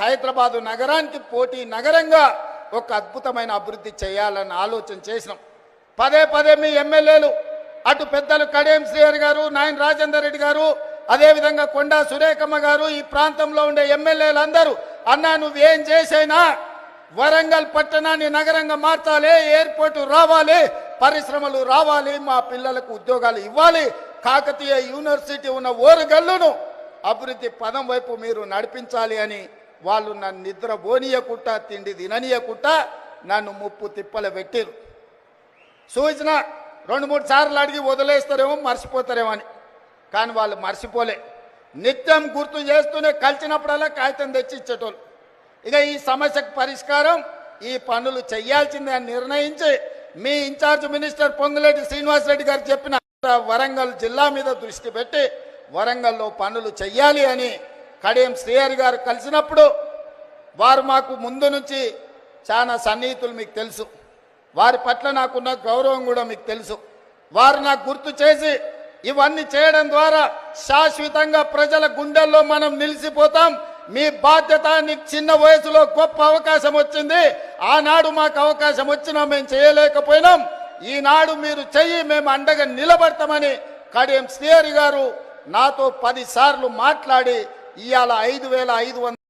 హైదరాబాదు నగరానికి పోటీ నగరంగా ఒక అద్భుతమైన అభివృద్ధి చేయాలని ఆలోచన చేసినాం. పదే పదే మీ ఎమ్మెల్యేలు అటు పెద్దలు కడియం శ్రీహరి గారు నాయన రాజేందర్ రెడ్డి గారు అదేవిధంగా కొండా సురేఖమ్మ గారు ఈ ప్రాంతంలో ఉండే ఎమ్మెల్యేలందరూ అన్నా నువ్వేం చేసైనా వరంగల్ పట్టణాన్ని నగరంగా మార్చాలి ఎయిర్పోర్టు రావాలి పరిశ్రమలు రావాలి మా పిల్లలకు ఉద్యోగాలు ఇవ్వాలి కాకతీయ యూనివర్సిటీ ఉన్న ఓరుగల్లును అభివృద్ధి పదం వైపు మీరు నడిపించాలి అని వాళ్ళు నన్ను నిద్ర పోనీయకుంటా తిండి తిననీయకుండా నన్ను ముప్పు తిప్పలు పెట్టిరు. సూచన రెండు మూడు సార్లు అడిగి వదిలేస్తారేమో మర్చిపోతారేమో అని. కానీ వాళ్ళు మర్చిపోలే. నిత్యం గుర్తు చేస్తూనే కలిసినప్పుడల్లా కాగితం తెచ్చి ఇచ్చేటోళ్ళు ఇక ఈ సమస్యకు పరిష్కారం ఈ పనులు చేయాల్సిందే అని నిర్ణయించి మీ ఇన్ఛార్జ్ మినిస్టర్ పొంగులేటి శ్రీనివాసరెడ్డి గారు చెప్పిన వరంగల్ జిల్లా మీద దృష్టి పెట్టి వరంగల్లో పనులు చెయ్యాలి అని కడియం శ్రీహరి గారు కలిసినప్పుడు వారు మాకు ముందు నుంచి చాలా సన్నిహితులు మీకు తెలుసు. వారి పట్ల నాకున్న గౌరవం కూడా మీకు తెలుసు. వారు నాకు గుర్తు చేసి ఇవన్నీ చేయడం ద్వారా శాశ్వతంగా ప్రజల గుండెల్లో మనం నిలిచిపోతాం. మీ బాధ్యత నీకు చిన్న వయసులో గొప్ప అవకాశం వచ్చింది. ఆనాడు మాకు అవకాశం వచ్చినా మేము చేయలేకపోయినాం. ఈనాడు మీరు చెయ్యి మేము అండగా నిలబడతామని కడియం శ్రీహరి గారు నాతో పదిసార్లు మాట్లాడి ఇవాళ ఐదు వేల ఐదు వందల